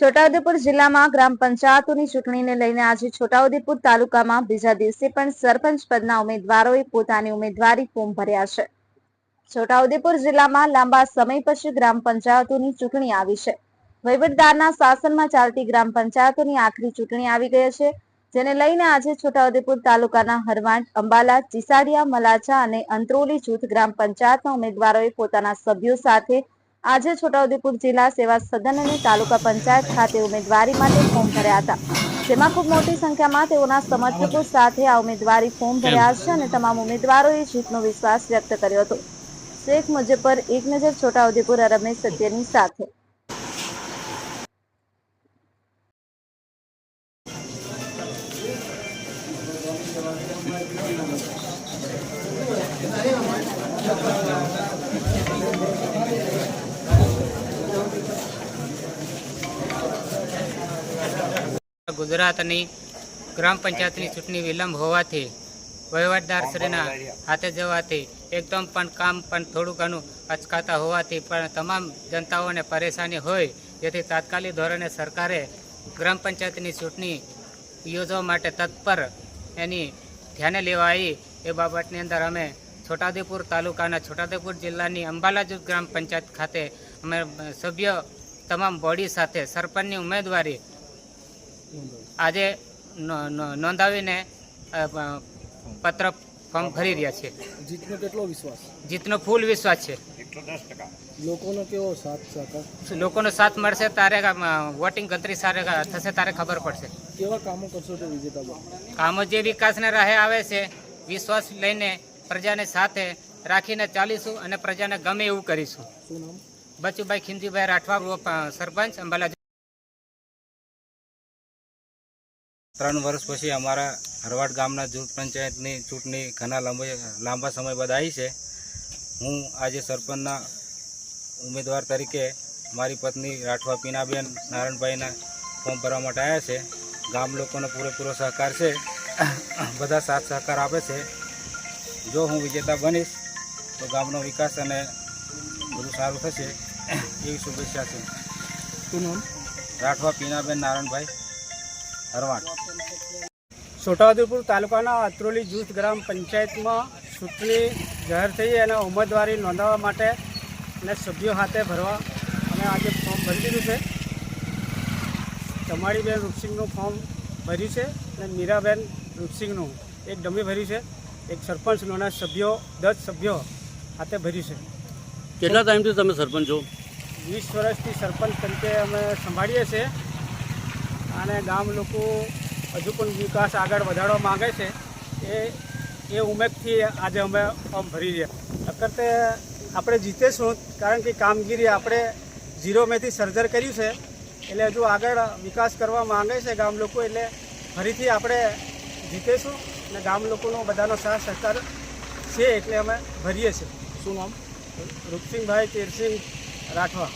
છોટાઉદેપુર જિલ્લામાં ગ્રામ પંચાયતોની ચૂંટણીને લઈને આજે છોટાઉદેપુર તાલુકામાં બીજા દિવસે પણ સરપંચ પદના ઉમેદવારોએ પોતાની ઉમેદવારી ફોર્મ ભર્યા છે. છોટાઉદેપુર જિલ્લામાં લાંબા સમય પછી ગ્રામ પંચાયતોની ચૂંટણી આવી છે. વહીવટદારના શાસનમાં ચાલતી ગ્રામ પંચાયતોની આખરી ચૂંટણી આવી ગઈ છે, જેને લઈને આજે છોટાઉદેપુર તાલુકાના હરવાડ અંબાલા, ચીસાડિયા મલાચા અને અંત્રોલી જૂથ ગ્રામ પંચાયતના ઉમેદવારોએ પોતાના સભ્યો સાથે આજે છોટાઉદેપુર જિલ્લા સેવા સદન અને તાલુકા પંચાયત ખાતે ઉમેદવારી માટે ફોર્મ ભર્યા હતા. જેમાં ખૂબ મોટી સંખ્યામાં તેઓના સમર્થકો સાથે આ ઉમેદવારી ફોર્મ ભર્યા છે અને તમામ ઉમેદવારોએ જીતનો વિશ્વાસ વ્યક્ત કર્યો હતો. શેખ મુજબ્બર એક નજર છોટાઉદેપુર રમેશ સત્યની સાથે. ગુજરાતની ગ્રામ પંચાયતની ચૂંટણી વિલંબ હોવાથી વહીવટદારશ્રીના હાથે જવાથી એકદમ પણ કામ પણ થોડું ઘણું અચકાતા હોવાથી પણ તમામ જનતાઓને પરેશાની હોય જેથી તાત્કાલિક ધોરણે સરકારે ગ્રામ પંચાયતની ચૂંટણી યોજવા માટે તત્પર એની ધ્યાને લેવાઈ. એ બાબતની અંદર અમે છોટાઉદેપુર તાલુકાના છોટાઉદેપુર જિલ્લાની અંબાલાજુ ગ્રામ પંચાયત ખાતે અમે સભ્ય તમામ બોડી સાથે સરપંચની ઉમેદવારી આજે નોંધાવીને પત્ર ફોર્મ ભરી રહ્યા છે જીતનો કેટલો વિશ્વાસ? જીતનો ફૂલ વિશ્વાસ છે. લોકોનો કેવો સાથ સહકાર લોકોનો સાથ મળશે તારે વોટિંગ ગણતરી સારે થશે તારે ખબર પડશે. કેવા કામો કરશો તો વિજેતા કામો જે વિકાસને રાહે આવે છે વિશ્વાસ લઈને પ્રજાને સાથે રાખીને ચાલીશું અને પ્રજાને ગમે એવું કરીશું. શું નામ? બચુભાઈ ખીમજીભાઈ રાઠવા સરપંચ અંબાલા ત્રણ વર્ષ પછી અમારા હરવાડ ગામના જૂથ પંચાયતની ચૂંટણી ઘણા લાંબા લાંબા સમય બાદ આવી છે. હું આજે સરપંચના ઉમેદવાર તરીકે મારી પત્ની રાઠવા પીનાબેન નારાયણભાઈના ફોર્મ ભરવા માટે આવ્યા છે. ગામ લોકોનો પૂરેપૂરો સહકાર છે. બધા સાથ સહકાર આપે છે. જો હું વિજેતા બનીશ તો ગામનો વિકાસ અને બધું સારું થશે. એવી શુભેચ્છા છે. શું નામ? રાઠવા પીનાબેન નારાયણભાઈ હરવાડ. છોટાઉદેપુર તાલુકાના અત્રોલી જૂથ ગ્રામ પંચાયતમાં ચૂંટણી જાહેર થઈ અને ઉમેદવારી નોંધાવવા માટે અને સભ્યો હાથે ભરવા અમે આજે ફોર્મ ભરી દીધું છે. ચમાડીબેન રૂપસિંહનું ફોર્મ ભર્યું છે અને મીરાબેન રૂપસિંહનું એક ડમી ભર્યું છે. એક સરપંચનોના સભ્યો દસ સભ્યો હાથે ભર્યું છે. કેટલા ટાઈમથી તમે સરપંચ છો? વીસ વર્ષથી સરપંચ તરીકે અમે સંભાળીએ છીએ. અને ગામ લોકો હજુ પણ વિકાસ આગળ વધારવા માગે છે. એ એ ઉમેદથી આજે અમે ફોર્મ ભરી રહ્યા. અકરતે આપણે જીતેશું કારણ કે કામગીરી આપણે ઝીરોમેથી સર્જર કર્યું છે. એટલે હજુ આગળ વિકાસ કરવા માંગે છે ગામ લોકો એટલે ફરીથી આપણે જીતેશું અને ગામ લોકોનો બધાનો સાથ સહકાર છે એટલે અમે ભરીએ છીએ. શું નામ? રૂપસિંહભાઈ તેરસિંહ રાઠવા.